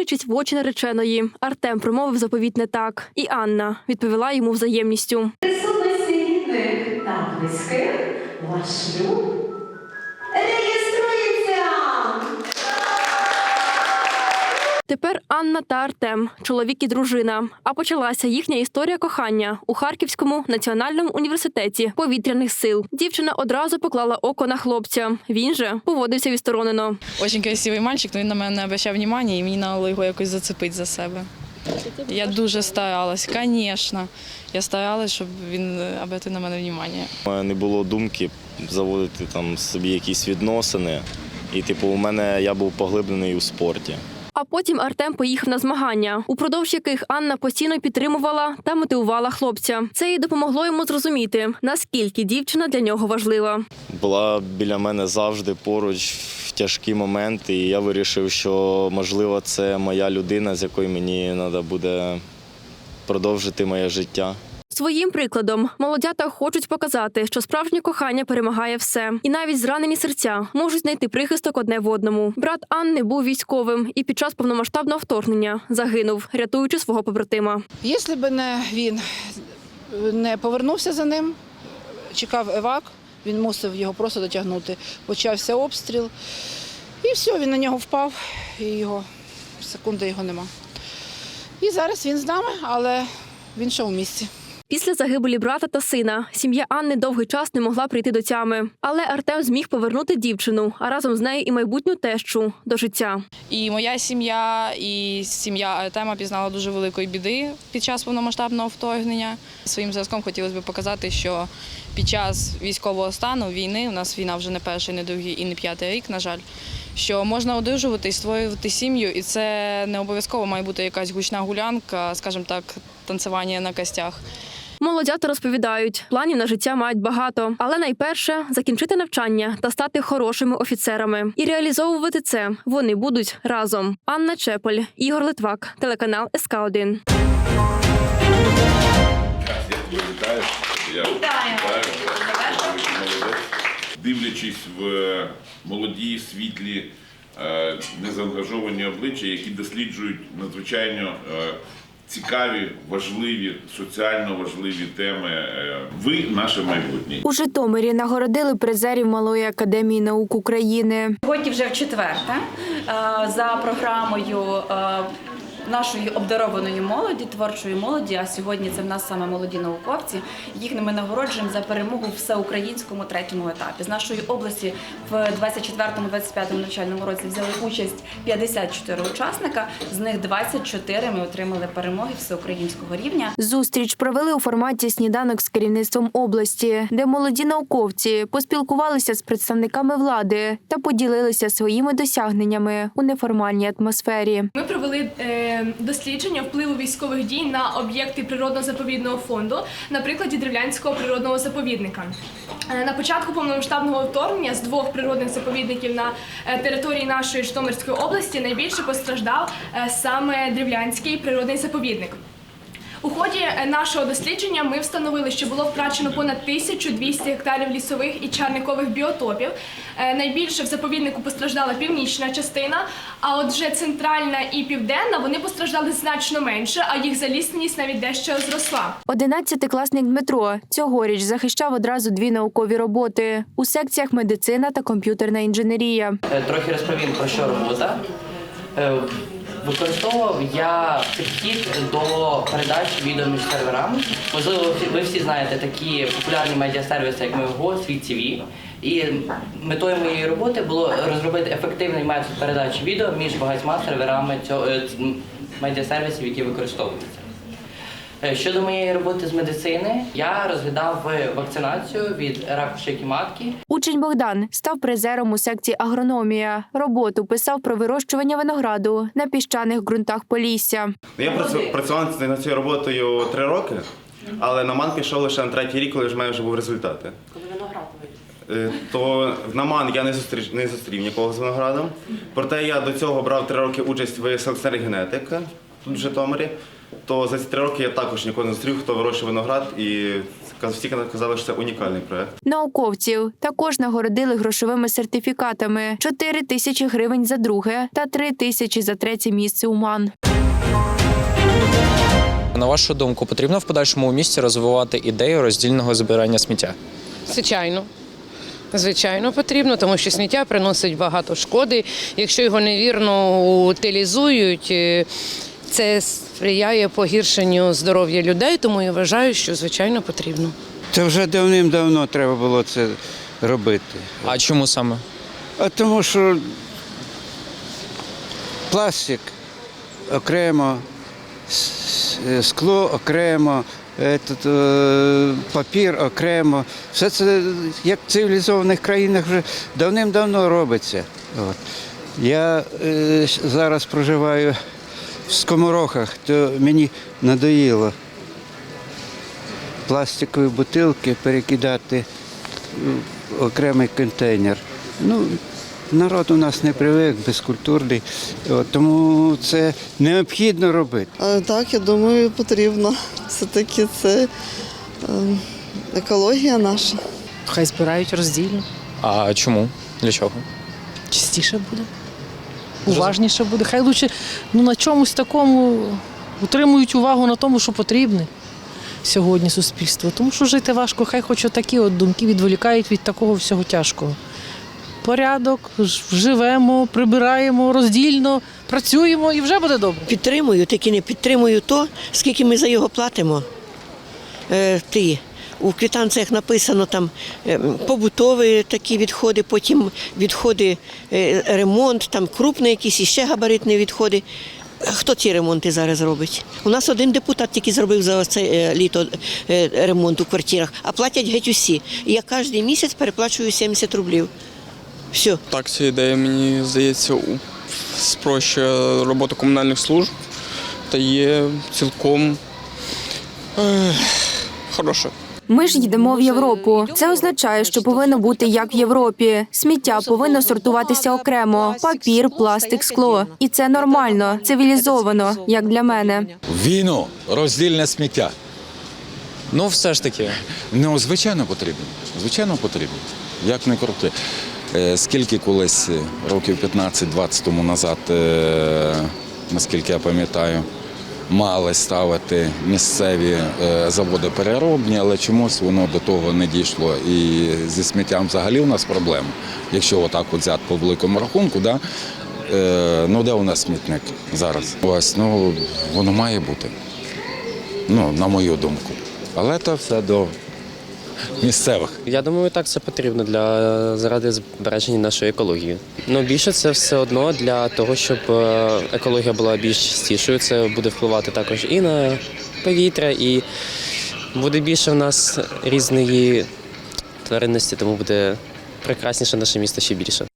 Дивлячись в очі нареченої, Артем промовив заповітне так, і Анна відповіла йому взаємністю. Присутності рідних та близьких ваш шлюб Тепер Анна та Артем, чоловік і дружина. А почалася їхня історія кохання у Харківському національному університеті повітряних сил. Дівчина одразу поклала око на хлопця. Він же поводився відсторонено. Очень красивий мальчик, але він на мене не обращав уваги і мені треба його якось зацепити за себе. Я дуже старалась, звісно. Я старалась, щоб він е, обратив на мене увагу. У мене не було думки заводити там собі якісь відносини. І, типу, у мене я був поглиблений у спорті. А потім Артем поїхав на змагання, упродовж яких Анна постійно підтримувала та мотивувала хлопця. Це і допомогло йому зрозуміти, наскільки дівчина для нього важлива. Була біля мене завжди поруч в тяжкі моменти, і я вирішив, що можливо це моя людина, з якою мені треба буде продовжити моє життя. Своїм прикладом молодята хочуть показати, що справжнє кохання перемагає все, і навіть зранені серця можуть знайти прихисток одне в одному. Брат Анни був військовим і під час повномасштабного вторгнення загинув, рятуючи свого побратима. Якщо б не він не повернувся за ним, чекав евак, він мусив його просто дотягнути. Почався обстріл, і все, він на нього впав, і його секунди його нема. І зараз він з нами, але він ще у місці. Після загибелі брата та сина сім'я Анни довгий час не могла прийти до тями. Але Артем зміг повернути дівчину, а разом з нею і майбутню тещу до життя. І моя сім'я, і сім'я Артема пізнала дуже великої біди під час повномасштабного вторгнення. Своїм зразком хотілося б показати, що під час військового стану війни, у нас війна вже не перший, не другий і не п'ятий рік, на жаль, що можна одужувати і створювати сім'ю, і це не обов'язково має бути якась гучна гулянка, скажімо так, танцювання на костях. Молодята розповідають, планів на життя мають багато, але найперше закінчити навчання та стати хорошими офіцерами. І реалізовувати це вони будуть разом. Анна Чеполь, Ігор Литвак, телеканал СК 1 Я тебе вітаю. Я вітаю. Дивлячись в е, молоді, світлі, е, незаангажовані обличчя, які досліджують надзвичайно е, цікаві, важливі, соціально важливі теми. Е, Ви наше майбутнє. У Житомирі нагородили призерів Малої академії наук України. Сьогодні вже в четверте е, за програмою е, нашої обдарованої молоді, творчої молоді. А сьогодні це в нас саме молоді науковці. Їх ми нагороджуємо за перемогу в всеукраїнському третьому етапі. З нашої області в 24-25 навчальному році взяли участь 54 учасника. З них 24 ми отримали перемоги всеукраїнського рівня. Зустріч провели у форматі сніданок з керівництвом області, де молоді науковці поспілкувалися з представниками влади та поділилися своїми досягненнями у неформальній атмосфері. Ми провели е, дослідження впливу військових дій на об'єкти природно-заповідного фонду на прикладі природного заповідника. Е, На початку повномасштабного вторгнення з двох природних заповідників на е, території нашої Житомирської області найбільше постраждав е, саме Древлянський природний заповідник. У ході е, нашого дослідження ми встановили, що було втрачено понад 1200 гектарів лісових і чарникових біотопів. Е, Найбільше в заповіднику постраждала північна частина, а отже центральна і південна вони постраждали значно менше, а їх залісність навіть дещо зросла. Одинадцятикласник Дмитро цьогоріч захищав одразу дві наукові роботи у секціях медицина та комп'ютерна інженерія. Е, Трохи розповім про що робота. Використовував я підхід до передач відео між серверами. Можливо, ви всі- знаєте такі популярні медіасервіси, як Мего, Світ ТВ. І метою моєї роботи було розробити ефективний метод передачі відео між багатьма серверами цього е, медіасервісів, які використовуються. Е, Щодо моєї роботи з медицини, я розглядав вакцинацію від раку шийки матки Учень Богдан став призером у секції агрономія. Роботу писав про вирощування винограду на піщаних ґрунтах Полісся. Ну, Я працю- працював над цією роботою три роки, але на МАН пішов лише на третій рік, коли вже в мене вже був результати. Коли виноград То на МАН я не зустрів, не зустрів нікого з виноградом. Проте я до цього брав три роки участь в селекціонері генетики тут в Житомирі. То за ці три роки я також ніколи не зустрів, хто вирощує виноград, і всі казали, що це унікальний проект. Науковців також нагородили грошовими сертифікатами: 4 тисячі гривень за друге та 3 тисячі за третє місце у МАН. На вашу думку, потрібно в подальшому у місті розвивати ідею роздільного збирання сміття? Звичайно. Звичайно, потрібно, тому що сміття приносить багато шкоди. Якщо його невірно утилізують, е, це сприяє погіршенню здоров'я людей, тому я вважаю, що звичайно потрібно. Це вже давним-давно треба було це робити. А чому саме? А тому що пластик окремо, скло окремо, е, папір окремо. Все це як в цивілізованих країнах вже давним-давно робиться. От. Я е, зараз проживаю в скоморохах, то мені надоїло пластикові бутилки перекидати в окремий контейнер. Ну, народ у нас не привик, безкультурний, тому це необхідно робити. Так, я думаю, потрібно. Все-таки це е, екологія наша. Хай збирають роздільно. А чому? Для чого? Чистіше буде. Уважніше буде. Хай лучше ну, на чомусь такому утримують увагу на тому, що потрібне сьогодні суспільству. Тому що жити важко, хай хоч такі от думки відволікають від такого всього тяжкого. Порядок, живемо, прибираємо роздільно, працюємо і вже буде добре. Підтримую, тільки не підтримую то, скільки ми за його платимо. Е, ти. У квитанціях написано там е, побутові такі відходи, потім відходи, е, ремонт, там крупні якісь іще габаритні відходи. Хто ці ремонти зараз робить? У нас один депутат тільки зробив за це е, літо ремонт у квартирах, а платять геть усі. Я кожен місяць переплачую 70 рублів. Все. Так, ця ідея, мені здається, спрощує роботу комунальних служб та є цілком е, хороша. Ми ж йдемо в Європу. Це означає, що повинно бути як в Європі. Сміття повинно сортуватися окремо: папір, пластик, скло. І це нормально, цивілізовано, як для мене. Війну, роздільне сміття. Ну, все ж таки. Ну, звичайно, потрібно. Звичайно, потрібно. Як не крути. Е, Скільки колись е, років 15-20 тому назад, е, наскільки я пам'ятаю, мали ставити місцеві е, заводи переробні, але чомусь воно до того не дійшло. І зі сміттям взагалі у нас проблема. Якщо отак от взяти по великому рахунку, да, е, ну де у нас смітник зараз? Ось, ну, воно має бути. Ну, на мою думку. Але це все до місцевих. Я думаю, так це потрібно для заради збереження нашої екології. Ну більше це все одно для того, щоб е, екологія була більш чистішою. Це буде впливати також і на повітря, і буде більше в нас різної тваринності, тому буде прекрасніше наше місто ще більше.